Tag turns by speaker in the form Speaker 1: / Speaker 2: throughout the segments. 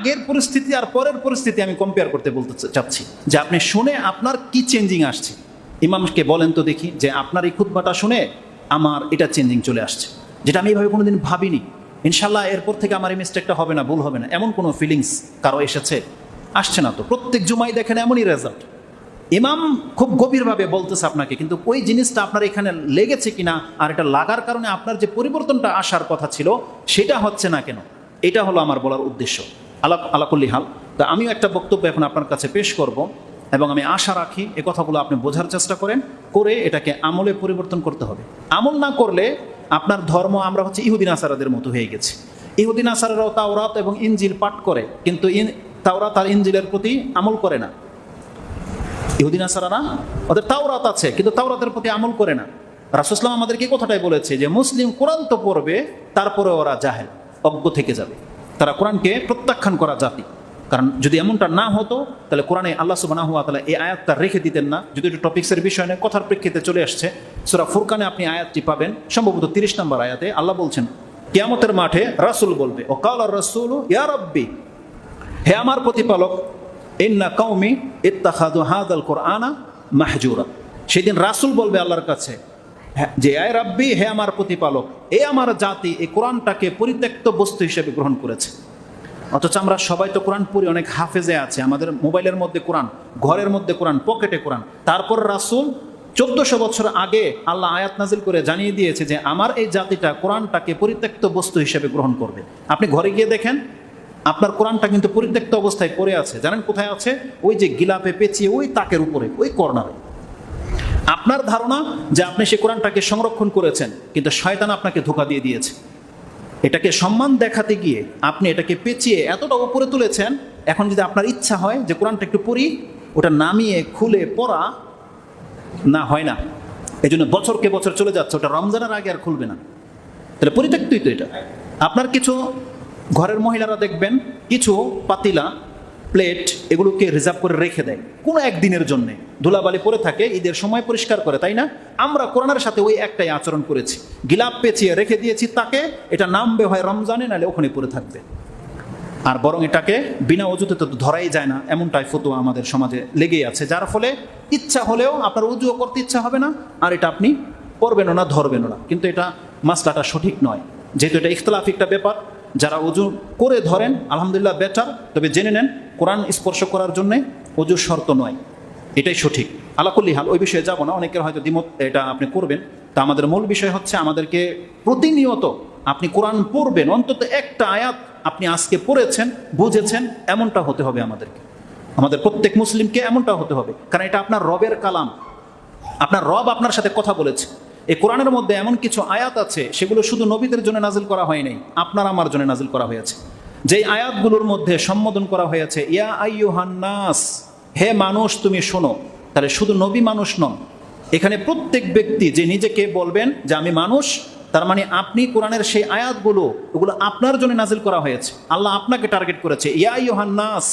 Speaker 1: আগের পরিস্থিতি আর পরের পরিস্থিতি আমি কম্পেয়ার করতে বলতে চাচ্ছি। যে আপনি শুনে আপনার কি চেঞ্জিং আসছে? ইমামকে বলেন তো দেখি যে আপনার এই খুতবাটা শুনে আমার এটা চেঞ্জিং চলে আসছে। যেটা আমি এইভাবে কোনোদিন ভাবিনি। ইনশাল্লাহ এরপর থেকে আমার এই মিস্টেকটা হবে না, ভুল হবে না। এমন কোনো ফিলিংস কারও এসেছে? আসছে না তো। প্রত্যেক জুমাই দেখেন এমনই রেজাল্ট ইমাম খুব গভীরভাবে বলতেছে আপনাকে, কিন্তু ওই জিনিসটা আপনার এখানে লেগেছে কিনা আর এটা লাগার কারণে আপনার যে পরিবর্তনটা আসার কথা ছিল, সেটা হচ্ছে না কেন? এটা হলো আমার বলার উদ্দেশ্য। আলা আলাকুল্লি হাল। তা আমিও একটা বক্তব্য এখন আপনার কাছে পেশ করব এবং আমি আশা রাখি এ কথাগুলো আপনি বোঝার চেষ্টা করেন, করে এটাকে আমলে পরিবর্তন করতে হবে। আমল না করলে আপনার ধর্ম আমরা হচ্ছে ইহুদিন আসারাদের মতো হয়ে গেছি। ইহুদিন আসারারাও তাওরাত এবং ইঞ্জিল পাঠ করে, কিন্তু ইন, তাওরাত আর ইঞ্জিলের প্রতি আমল করে না। ইহুদিন আসারারা ওদের তাওরাত আছে, কিন্তু তাওরাতের প্রতি আমল করে না। রাসুসলাম আমাদেরকে কথাটাই বলেছে যে, মুসলিম কোরআন তো পড়বে, তারপরে ওরা জাহেল, অজ্ঞ থেকে যাবে। তারা কোরআনকে প্রত্যাখ্যান করা জাতি। কারণ যদি এমনটা না হতো তাহলে কোরআনে আল্লাহ সুবাহ তাহলে এই আয়াতটা রেখে দিতেন না। যদি একটু টপিক্সের বিষয় নিয়ে কথার প্রেক্ষিতে চলে আসছে সুরা ফুরকানে আপনি আয়াতটি পাবেন। সম্ভবত তিরিশ নম্বর আয়াতে আল্লাহ বলছেন কেয়ামতের মাঠে রাসুল বলবে ও কাল রসুল ইয়া রব্বি হে আমার প্রতিপালক ইন্না কৌমি ইত্তাখাদু হাদাল কোরআনা মাহজুরা। সেদিন রাসুল বলবে আল্লাহর কাছে হ্যাঁ, যে, আয় রাব্বি, হে আমার প্রতিপালক, এ আমার জাতি, এই কোরআনটাকে পরিত্যক্ত বস্তু হিসেবে গ্রহণ করেছে। অথচ আমরা সবাই তো কোরআন পড়ি, অনেক হাফেজে আছে, আমাদের মোবাইলের মধ্যে কোরআন, ঘরের মধ্যে কোরআন, পকেটে কোরআন। তারপর রাসুল চোদ্দশো বছর আগে আল্লাহ আয়াত নাজিল করে জানিয়ে দিয়েছে যে, আমার এই জাতিটা কোরআনটাকে পরিত্যক্ত বস্তু হিসেবে গ্রহণ করবে। আপনি ঘরে গিয়ে দেখেন, আপনার কোরআনটা কিন্তু পরিত্যক্ত অবস্থায় পড়ে আছে। জানেন কোথায় আছে? ওই যে গিলাপে পেঁচিয়ে, ওই তাকের উপরে, ওই কর্নারে। আপনার ধারণা যে আপনি সে কোরআনটাকে সংরক্ষণ করেছেন, কিন্তু শয়তান আপনাকে ধোকা দিয়ে দিয়েছে। এটাকে সম্মান দেখাতে গিয়ে আপনি এটাকে পেঁচিয়ে এতটা উপরে তুলেছেন, এখন যদি আপনার ইচ্ছা হয় যে কোরআনটা একটু পড়ি, ওটা নামিয়ে, খুলে পড়া, না, হয় না। এই জন্য বছরকে বছর চলে যাচ্ছে, ওটা রমজানের আগে আর খুলবে না। তাহলে পরিত্যক্তই তো এটা। আপনার কিছু ঘরের মহিলারা দেখবেন, কিছু পাতিলা প্লেট এগুলোকে রিজার্ভ করে রেখে দেয়। কোনো একদিনের জন্যে। ধুলাবালি পরে থাকে, ঈদের সময় পরিষ্কার করে, তাই না? আমরা কোরআনের সাথে ওই একটাই আচরণ করেছি। গিলাপ পেঁচিয়ে রেখে দিয়েছি তাকে, এটা নামবে হয় রমজানে, নাহলে ওখানে পড়ে থাকবে। আর বরং এটাকে বিনা অজুতে তো ধরাই যায় না, এমনটাই ফতোয়া আমাদের সমাজে লেগেই আছে। যার ফলে ইচ্ছা হলেও আপনার উজুও করতে ইচ্ছা হবে না, আর এটা আপনি পড়বেনও না, ধরবেনও না। কিন্তু এটা মাসলাটা সঠিক নয়। যেহেতু এটা ইখতলাফি একটা ব্যাপার যারা উজু করে ধরেন, আলহামদুলিল্লাহ বেটার তবে জেনে নেন, কোরআন স্পর্শ করার জন্যে অজু শর্ত নয়। এটাই সঠিক। আলাকুল্লি হাল, ওই বিষয়ে যাব না, অনেকের হয়তো দ্বিমত, এটা আপনি করবেন। তা আমাদের মূল বিষয় হচ্ছে আমাদেরকে প্রতিনিয়ত আপনি কোরআন পড়বেন, অন্তত একটা আয়াত আপনি আজকে পড়েছেন, বুঝেছেন, এমনটা হতে হবে আমাদেরকে। আমাদের প্রত্যেক মুসলিমকে এমনটা হতে হবে। কারণ এটা আপনার রবের কালাম। আপনার রব আপনার সাথে কথা বলেছে। এই কোরআনের মধ্যে এমন কিছু আয়াত আছে, সেগুলো শুধু নবীদের জন্য নাজিল করা হয় নাই, আপনার আমার জন্য নাজিল করা হয়েছে। যেই আয়াতগুলোর মধ্যে সম্বোধন করা হয়েছে, ইয়া আইয়ুহান্নাস হে মানুষ, তুমি শোনো। তাহলে শুধু নবী মানুষ নন, এখানে প্রত্যেক ব্যক্তি যে নিজেকে বলবেন যে আমি মানুষ, তার মানে আপনি কোরআনের সেই আয়াতগুলো, ওগুলো আপনার জন্য নাজিল করা হয়েছে। আল্লাহ আপনাকে টার্গেট করেছে, ইয়া ইউহান্নাস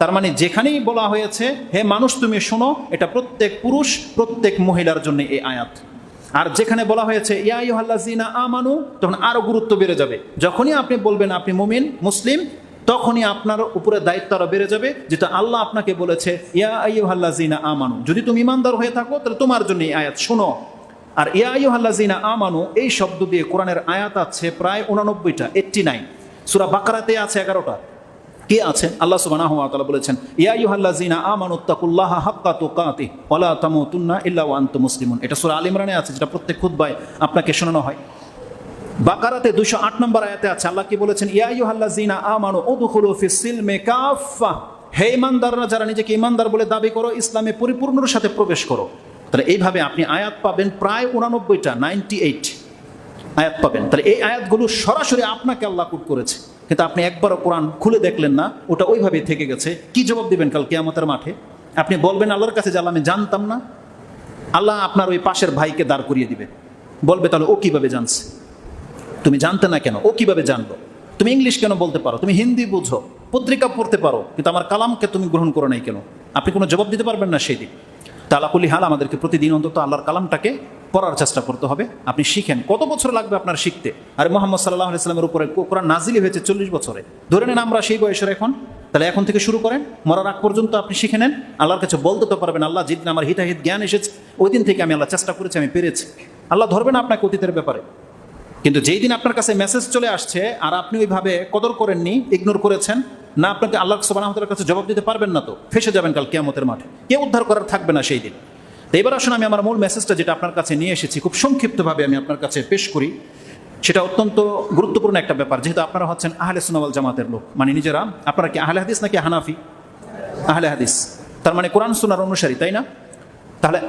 Speaker 1: তার মানে যেখানেই বলা হয়েছে, হে মানুষ, তুমি শোনো, এটা প্রত্যেক পুরুষ, প্রত্যেক মহিলার জন্য এই আয়াত। আর যেখানে বলা হয়েছে, ইয়া ইউহাল্লাজিনা আমানু তখন আরও গুরুত্ব বেড়ে যাবে। যখনই আপনি বলবেন আপনি মুমিন, মুসলিম, তখনই আপনার উপরে দায়িত্ব আরও বেড়ে যাবে, যেটা আল্লাহ আপনাকে বলেছে, ইয়া আইয়ুহাল্লাজিনা আমানু যদি তুমি ইমানদার হয়ে থাকো, তাহলে তোমার জন্য আয়াত, শোনো। আর ইয়া আইয়ুহাল্লাজিনা আমানু, এই শব্দ দিয়ে কোরআনের আয়াত আছে প্রায় উনানব্বইটা এইটটি নাইন সুরা বাকারাতে আছে এগারোটা। কে আছে আল্লাহ তাআলা বলেছেন, ইয়া আইয়ুহাল্লাযিনা আমানু তাকুল্লাহা হাক্কা তুকাতিহ ওয়া লা তামুতুন্না ইল্লা ওয়া মুসলিমুন। এটা সূরা আল ইমরানে আছে, যেটা প্রত্যেক খুতবায় আপনাকে শোনানো হয়। বাকারাতে দুশো আট নম্বর আয়াতে আছে, আল্লাহ কি বলেছেন, ইয়া আইয়ুহাল্লাযিনা আমানু উদখুলু ফিস সিলমি কাফা হে ইমানদাররা, যারা নিজেকে ইমানদার বলে দাবি করো, ইসলামে পরিপূর্ণর সাথে প্রবেশ করো। তাহলে এইভাবে আপনি আয়াত পাবেন প্রায় উনানব্বইটা নাইনটি এইট আয়াত পাবেন। তাহলে এই আয়াতগুলো সরাসরি আপনাকে আল্লাহ কুট করেছে। কিন্তু আপনি একবারও কোরআন খুলে দেখলেন না, ওটা ওইভাবে থেকে গেছে। কি জবাব দিবেন কাল কেয়ামতের মাঠে? আপনি বলবেন, আল্লাহর কাছে যে আমি জানতাম না। আল্লাহ আপনার ওই পাশের ভাইকে দাঁড় করিয়ে দিবে। বলবে, তাহলে ও কীভাবে জানছে? তুমি জানতে না কেন? ও কীভাবে জানলো? তুমি ইংলিশ কেন বলতে পারো? তুমি হিন্দি বুঝো, পত্রিকা পড়তে পারো, কিন্তু আমার কালামকে তুমি গ্রহণ করো নাই কেন? আপনি কোনো জবাব দিতে পারবেন না সেই দিন। তালাকুলি হাল আমাদেরকে প্রতিদিন অন্তত আল্লাহর কালামটাকে পড়ার চেষ্টা করতে হবে। আপনি শিখেন। কত বছর লাগবে আপনার শিখতে? আর মোহাম্মদ সাল্লাহ ইসলামের উপরে কো- কোরআন নাজিলি হয়েছে চল্লিশ বছরে। ধরে নেন আমরা সেই বয়সের এখন। তাহলে এখন থেকে শুরু করেন। মরার আগ পর্যন্ত আপনি শিখে নেন। আল্লাহর কাছে বলতে তো পারবেন, আল্লাহ যেদিন আমার হিতাহিত জ্ঞান এসেছে। ওই দিন থেকে আমি আল্লাহ চেষ্টা করেছি, আমি পেরেছি। আল্লাহ ধরবেন আপনাকে অতীতের ব্যাপারে। কিন্তু যেই দিন আপনার কাছে মেসেজ চলে আসছে, আর আপনি ওইভাবে কদর করেননি ইগনোর করেছেন, না আপনাকে আল্লাহ সুবাহর কাছে জবাব দিতে পারবেন না তো, ফেসে যাবেন কাল কেয়ামতের মাঠে। কেউ উদ্ধার করার থাকবে না সেই দিন। তো এবার আসুন আমি আমার মূল মেসেজটা যেটা আপনার কাছে নিয়ে এসেছি, খুব সংক্ষিপ্তভাবে আমি আপনার কাছে পেশ করি। সেটা অত্যন্ত গুরুত্বপূর্ণ একটা ব্যাপার, যেহেতু আপনারা হচ্ছেন আহলে সুনাওয়াল জামাতের লোক। মানে নিজেরা, আপনারা কি আহলে হাদিস নাকি হানাফি? আহলে হাদিস। তার মানে কোরআন সুনার অনুসারী, তাই না? তাহলে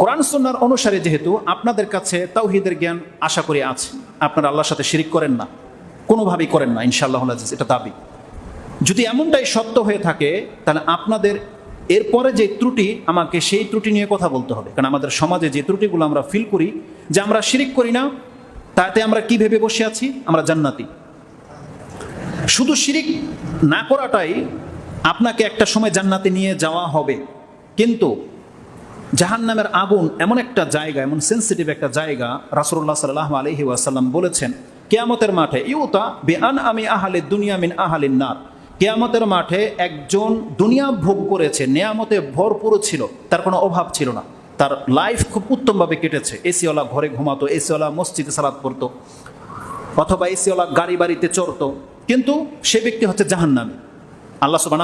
Speaker 1: কোরআন সুন্নার অনুসারে যেহেতু, আপনাদের কাছে তাওহিদের জ্ঞান আশা করি আছে। আপনারা আল্লাহর সাথে শিরিক করেন না। কোনোভাবেই করেন না ইনশাআল্লাহ আজিজ, এটা দাবি। যদি এমনটাই সত্য হয়ে থাকে, তাহলে আপনাদের এরপরে যে ত্রুটি, আমাকে সেই ত্রুটি নিয়ে কথা বলতে হবে। কারণ আমাদের সমাজে যে ত্রুটিগুলো আমরা ফিল করি, যে আমরা শিরিক করি না, তাতে আমরা কি ভেবে বসে আছি? আমরা জান্নাতি। শুধু শিরিক না করাটাই আপনাকে একটা সময় জান্নাতে নিয়ে যাওয়া হবে। কিন্তু জাহান্নামের আগুন এমন একটা জায়গা, এমন সেন্সিটিভ একটা জায়গা রাসুল্লাহ সাল্লাহ আলহি ওয়াসাল্লাম বলেছেন, কেয়ামতের মাঠে, ইউতা বে আন আমি আহালে দুনিয়া মিন আহালিন নার। কেয়ামতের মাঠে একজন দুনিয়া ভোগ করেছে, নেয়ামতে ভরপুর ছিল, তার কোনো অভাব ছিল না। তার লাইফ খুব উত্তমভাবে কেটেছে। এসিওয়ালা ঘরে ঘুমাতো, এসিওয়ালা মসজিদে সালাদ পড়তো, অথবা এসিওয়ালা গাড়ি বাড়িতে চড়তো, কিন্তু সে ব্যক্তি হচ্ছে জাহান্নামী। আল্লাহ সুবাহ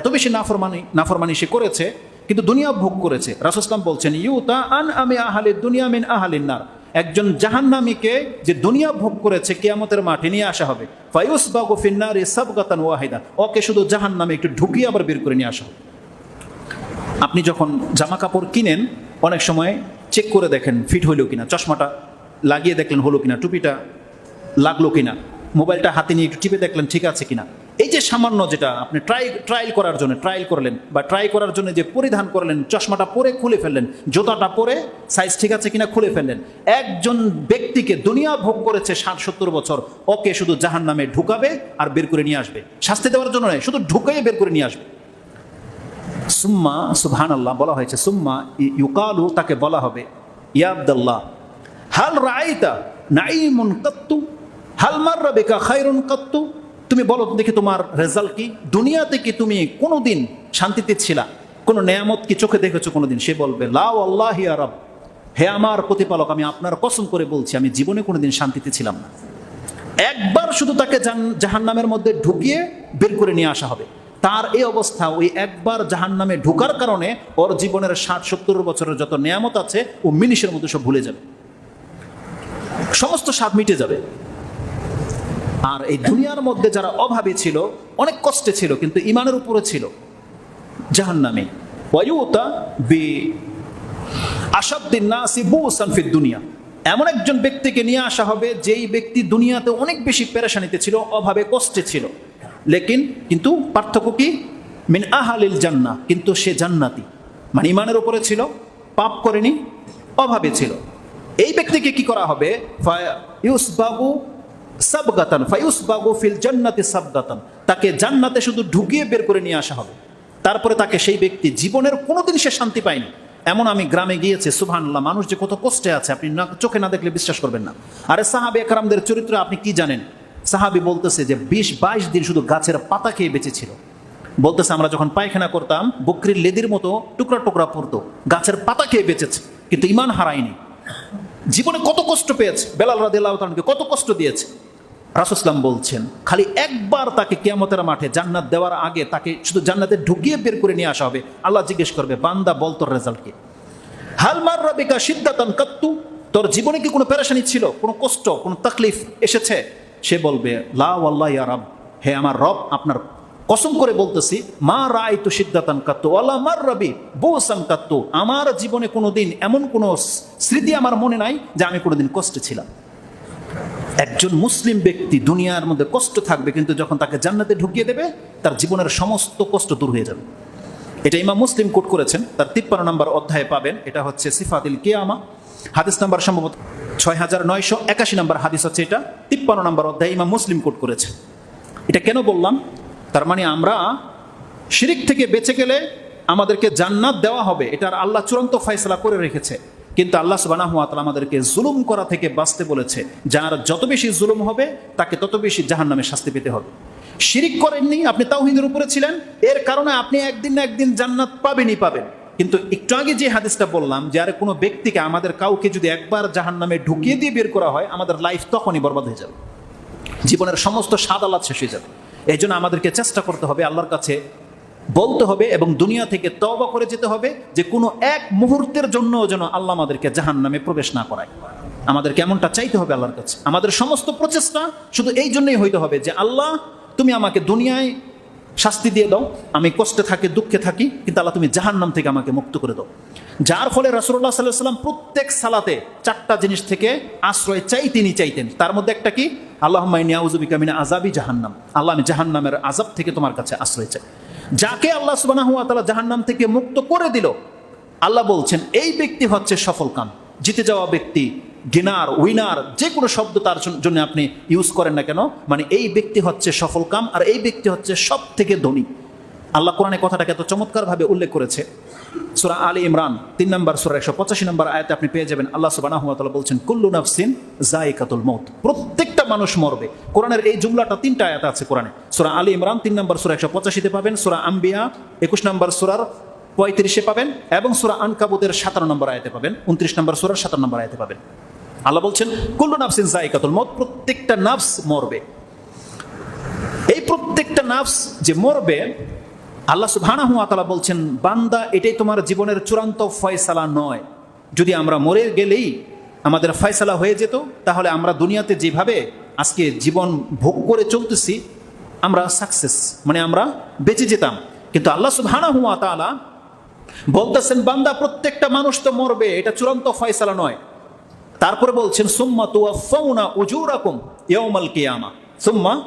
Speaker 1: এত বেশি নাফরমানি নাফরমানি সে করেছে, কিন্তু দুনিয়া ভোগ করেছে। রাসুসলাম বলছেন, ইউতা আন আমি আহালে দুনিয়া মিন আহালিন নার। একজন জাহান্নামীকে যে দুনিয়া ভোগ করেছে কেয়ামতের মাঠে নিয়ে আসা হবে। ফায়ুস বাগু ফিন্নার সাবগাতান ওয়াহিদা। ওকে শুধু জাহান্নামে একটু ঢুকিয়ে আবার বের করে নিয়ে আসা হবে। আপনি যখন জামা কাপড় কিনেন, অনেক সময় চেক করে দেখেন ফিট হইল কিনা, চশমাটা লাগিয়ে দেখলেন হলো কিনা, টুপিটা লাগল কিনা, মোবাইলটা হাতে নিয়ে একটু টিপে দেখলেন ঠিক আছে কিনা। এই যে সামান্য যেটা আপনি ট্রাই ট্রায়াল করার জন্য ট্রায়াল করলেন বা ট্রাই করার জন্য যে পরিধান করলেন, চশমাটা পরে খুলে ফেললেন, জুতাটা পরে সাইজ ঠিক আছে কিনা খুলে ফেললেন, একজন ব্যক্তিকে দুনিয়া ভোগ করেছে ষাট সত্তর বছর, ওকে শুধু জাহান নামে ঢুকাবে আর বের করে নিয়ে আসবে। শাস্তি দেওয়ার জন্য নয়, শুধু ঢুকাই বের করে নিয়ে আসবে। সুম্মা সুবহান আল্লাহ বলা হয়েছে, সুম্মা ইউকালু তাকে বলা হবে, ইয়া আব্দাল্লাহ, হাল রাইতা নাইমুন কত্তু, হাল মাররা বেকা খায়রুন কাত্তু তুমি বলো দেখি তোমার রেজাল্ট কি? দুনিয়াতে কি তুমি কোনোদিন শান্তিতে ছিলা? কোনো নেয়ামত কি চোখে দেখেছ কোনোদিন? সে বলবে লাউ আল্লাহ আরব হে আমার প্রতিপালক, আমি আপনার কসম করে বলছি, আমি জীবনে কোনোদিন শান্তিতে ছিলাম না। একবার শুধু তাকে জাহান নামের মধ্যে ঢুকিয়ে বের করে নিয়ে আসা হবে। তার এই অবস্থা, ওই একবার জাহান নামে ঢুকার কারণে ওর জীবনের ষাট, সত্তর বছরের যত নিয়ামত আছে, ও মিনিশের মধ্যে সব ভুলে যাবে। সমস্ত স্বাদ মিটে যাবে। আর এই দুনিয়ার মধ্যে যারা অভাবী ছিল, অনেক কষ্টে ছিল, কিন্তু ইমানের উপরে ছিল। জাহান নামে ওয়ায়ুতা বি আসাদ্দিন নাসি বুসান ফিদ দুনিয়া। এমন একজন ব্যক্তিকে নিয়ে আসা হবে, যেই ব্যক্তি দুনিয়াতে অনেক বেশি পেরেশানিতে ছিল, অভাবে কষ্টে ছিল। লেকিন কিন্তু পার্থক্য কি? মিন আহালিল জান্না, কিন্তু সে জান্নাতি। মানে ইমানের উপরে ছিল, পাপ করেনি, অভাবে ছিল। এই ব্যক্তিকে কি করা হবে? ইউস বাবু সাবগাতান ফায়ুস বাবু ফিল জান্নাতি সাবগাতান। তাকে জান্নাতে শুধু ঢুকিয়ে বের করে নিয়ে আসা হবে। তারপরে তাকে সেই ব্যক্তি জীবনের কোনোদিন সে শান্তি পায়নি। এমন আমি গ্রামে গিয়েছি, সুবহানাল্লাহ, মানুষ যে কত কষ্টে আছে, আপনি না, চোখে না দেখলে বিশ্বাস করবেন না। আরে সাহাবি একরামদের চরিত্র আপনি কি জানেন? সাহাবি বলতেছে যে বিশ বাইশ দিন শুধু গাছের পাতা খেয়ে বেঁচেছিল বলতেছে, আমরা যখন পায়খানা করতাম, বকরির লেদির মতো টুকরা টুকরা পড়তো, গাছের পাতা খেয়ে বেঁচেছে, কিন্তু ইমান হারায়নি। জীবনে কত কষ্ট পেয়েছে, বেলাল রাদিল্লাহ কত কষ্ট দিয়েছে। রাসুসলাম বলছেন, খালি একবার তাকে কিয়ামতের মাঠে জান্নাত দেওয়ার আগে তাকে শুধু জান্নাতে ঢুকিয়ে বের করে নিয়ে আসা হবে। আল্লাহ জিজ্ঞেস করবে, বান্দা, বল তোর রেজাল্ট কি? হালমার রবিকা সিদ্ধাতন কাত্তু? তোর জীবনে কি কোনো পেরেশানি ছিল? কোনো কষ্ট? কোনো তাকলিফ এসেছে? সে বলবে, লা আল্লাহ ইয়া রব। হে আমার রব, আপনার কসম করে বলতেছি, মা রায় তো সিদ্ধাতান কাত্তু আল্লাহ মার রবি বৌসান কাত্তু। আমার জীবনে কোনোদিন এমন কোনো স্মৃতি আমার মনে নাই যে আমি কোনোদিন কষ্টে ছিলাম। একজন মুসলিম ব্যক্তি দুনিয়ার মধ্যে কষ্ট থাকবে, কিন্তু যখন তাকে জান্নাতে ঢুকিয়ে দেবে, তার জীবনের সমস্ত কষ্ট দূর হয়ে যাবে। এটা ইমাম মুসলিম কোট করেছেন, তার তিপ্পান্ন নম্বর অধ্যায়ে পাবেন, এটা হচ্ছে সিফাতিল কেয়ামা। হাদিস নাম্বার সম্ভবত ছয় হাজার নয়শো একাশি নম্বর হাদিস হচ্ছে এটা, তিপ্পান্ন নম্বর অধ্যায়ে ইমাম মুসলিম কোট করেছে। এটা কেন বললাম? তার মানে আমরা শিরিক থেকে বেঁচে গেলে আমাদেরকে জান্নাত দেওয়া হবে, এটার আল্লাহ চূড়ান্ত ফয়সলা করে রেখেছে। কিন্তু আল্লাহ সুবানাহু আতালা আমাদেরকে জুলুম করা থেকে বাঁচতে বলেছে। যার যত বেশি জুলুম হবে, তাকে তত বেশি জাহান নামে শাস্তি পেতে হবে। শিরিক করেননি, আপনি তাওহিদের উপরে ছিলেন। এর কারণে আপনি একদিন না একদিন জান্নাত পাবেনই পাবেন। কিন্তু একটু আগে যে হাদিসটা বললাম, যে আর কোনো ব্যক্তিকে আমাদের কাউকে যদি একবার জাহান নামে ঢুকিয়ে দিয়ে বের করা হয়, আমাদের লাইফ তখনই বরবাদ হয়ে যাবে। জীবনের সমস্ত স্বাদ আলাদ শেষ হয়ে যাবে। এই জন্য আমাদেরকে চেষ্টা করতে হবে আল্লাহর কাছে বলতে হবে এবং দুনিয়া থেকে তবা করে যেতে হবে যে কোনো এক মুহূর্তের জন্য যেন আল্লাহ আমাদেরকে জাহান নামে প্রবেশ না করায়। আমাদের কেমনটা চাইতে হবে আল্লাহর কাছে? আমাদের সমস্ত প্রচেষ্টা শুধু এই জন্যই হইতে হবে যে আল্লাহ, তুমি আমাকে দুনিয়ায় শাস্তি দিয়ে দাও, আমি কষ্টে থাকি, দুঃখে থাকি, কিন্তু আল্লাহ তুমি জাহান নাম থেকে আমাকে মুক্ত করে দাও। যার ফলে রাসুল্লাহ সাল্লাহ সাল্লাম প্রত্যেক সালাতে চারটা জিনিস থেকে আশ্রয় চাই তিনি চাইতেন। তার মধ্যে একটা কি? আল্লাহ মাইনিয়াউজুবিকা মিনা আজাবি জাহান্নাম। আল্লাহ আমি জাহান্নামের আজাব থেকে তোমার কাছে আশ্রয় চাই। যাকে আল্লাহ সুবাহ তালা জাহান্নাম থেকে মুক্ত করে দিল, আল্লাহ বলছেন, এই ব্যক্তি হচ্ছে সফল কাম জিতে যাওয়া ব্যক্তি, গেনার, উইনার, যে কোনো শব্দ তার জন্য আপনি ইউজ করেন না কেন? মানে এই ব্যক্তি হচ্ছে সফল কাম আর এই ব্যক্তি হচ্ছে সব থেকে ধনী। আল্লাহ কোরআনে কথাটাকে এত চমৎকারভাবে উল্লেখ করেছে। সুরা আলী ইমরান, তিন নম্বর সুরা একশো পঁচাশি নম্বর আয়াতে আপনি পেয়ে যাবেন। আল্লাহ সুবাহ বলছেন, কুল্লু নাফসিন জাইকাতুল মৌত প্রত্যেকটা মানুষ মরবে। কোরআনের এই জুমলাটা তিনটা আয়াত আছে কোরআনে। সুরা আলী ইমরান, তিন নম্বর সুরা একশো পঁচাশিতে পাবেন, সুরা আম্বিয়া, একুশ নম্বর সুরার পঁয়ত্রিশে পাবেন, এবং সুরা আনকাবুতের সাতান্ন নম্বর আয়াতে পাবেন, উনত্রিশ নম্বর সুরার সাতান্ন নম্বর আয়াতে পাবেন। আল্লাহ বলছেন, কুল্লু নাফসিন জাইকাতুল মত প্রত্যেকটা নাফস মরবে। এই প্রত্যেকটা নাফস যে মরবে আল্লাহ সুবহানাহু ওয়া তাআলা বলছেন, বান্দা, এটাই তোমার জীবনের চূড়ান্ত ফয়সালা নয়। যদি আমরা মরে গেলেই আমাদের ফয়সালা হয়ে যেত, তাহলে আমরা দুনিয়াতে যেভাবে আজকে জীবন ভোগ করে চলতেছি, আমরা সাকসেস মানে আমরা বেঁচে যেতাম। কিন্তু আল্লাহ সুবহানাহু ওয়া তাআলা বলতেছেন, বান্দা, প্রত্যেকটা মানুষ তো মরবে, এটা চূড়ান্ত ফয়সালা নয়। তারপরে বলছেন, সুম্মা তুয়া ফৌনা উজুরাকুম ইয়াউমাল কিয়ামা। সুম্মা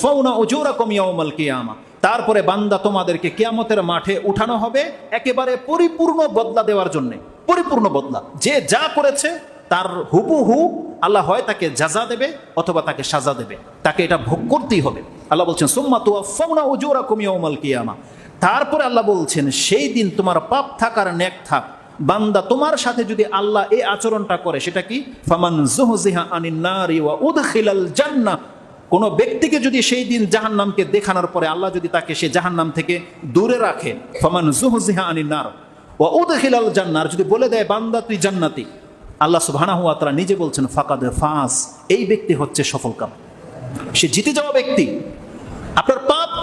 Speaker 1: ফৌনা উজুরাকুম ইয়াউমাল কিয়ামা। তারপরে বান্দা তোমাদেরকে কেয়ামতের মাঠে উঠানো হবে একেবারে পরিপূর্ণ বদলা দেওয়ার জন্য। পরিপূর্ণ বদলা। যে যা করেছে, তার হুবহু আল্লাহ হয় তাকে যাজা দেবে অথবা তাকে সাজা দেবে। তাকে এটা ভোগ করতেই হবে। আল্লাহ বলছেন, সোম্মা সুম্মা তুয়াফাউনা উজুরাকুম ইয়াউমাল কিয়ামা। তারপরে আল্লাহ বলছেন, সেই দিন তোমার পাপ থাক আর নেক থাক। বান্দা তোমার সাথে যদি আল্লাহ এই আচরণটা করে, সেটা কি? ফামান জুহজিহা আনিন নারি ওয়া উদখিলাল জান্নাহ। কোন ব্যক্তিকে যদি সেই দিন জাহান্নামকে দেখানোর পরে আল্লাহ যদি তাকে সে জাহান্নাম থেকে দূরে রাখে, ফমান জুহজিহা আনি নার, ওয়া উদখিলাল জান্নার, যদি বলে দেয়, বান্দা, তুই জান্নাতি। আল্লাহ সুবহানাহু হুয়া তারা নিজে বলছেন, ফাকাদে ফাঁস, এই ব্যক্তি হচ্ছে সফলকাম। সে জিতে যাওয়া ব্যক্তি। আপনার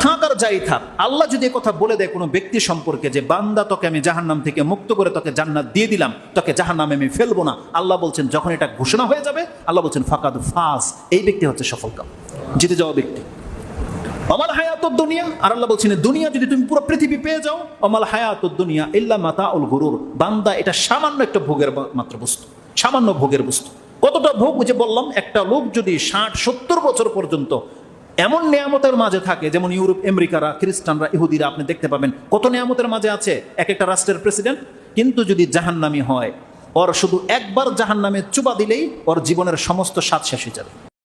Speaker 1: থাক আর যাই থাক, আল্লাহ যদি কথা বলে দেয় কোনো ব্যক্তি সম্পর্কে যে, বান্দা তোকে আমি জাহান্নাম থেকে মুক্ত করে তোকে জান্নাত দিয়ে দিলাম, তোকে জাহান্নামে আমি ফেলব না। আল্লাহ বলছেন, যখন এটা ঘোষণা হয়ে যাবে, আল্লাহ বলছেন, ফাকাদ ফাস। এই ব্যক্তি হচ্ছে সফলকাম জিতে যাওয়া ব্যক্তি। অমাল হায়াত দুনিয়া, আর আল্লাহ বলছেন দুনিয়া যদি তুমি পুরো পৃথিবী পেয়ে যাও, অমাল হায়াত দুনিয়া ইল্লা মাতা উল গুরুর। বান্দা এটা সামান্য একটা ভোগের মাত্র বস্তু, সামান্য ভোগের বস্তু। কতটা ভোগ যে বললাম, একটা লোক যদি ষাট, সত্তর বছর পর্যন্ত এমন নিয়ামতের মাঝে থাকে, যেমন ইউরোপ, আমেরিকারা, খ্রিস্টানরা, ইহুদিরা, আপনি দেখতে পাবেন কত নিয়ামতের মাঝে আছে। এক একটা রাষ্ট্রের প্রেসিডেন্ট, কিন্তু যদি জাহান্নামি হয়, ওর শুধু একবার জাহান্নামে চুপা দিলেই ওর জীবনের সমস্ত স্বাদ শেষ হয়ে যাবে।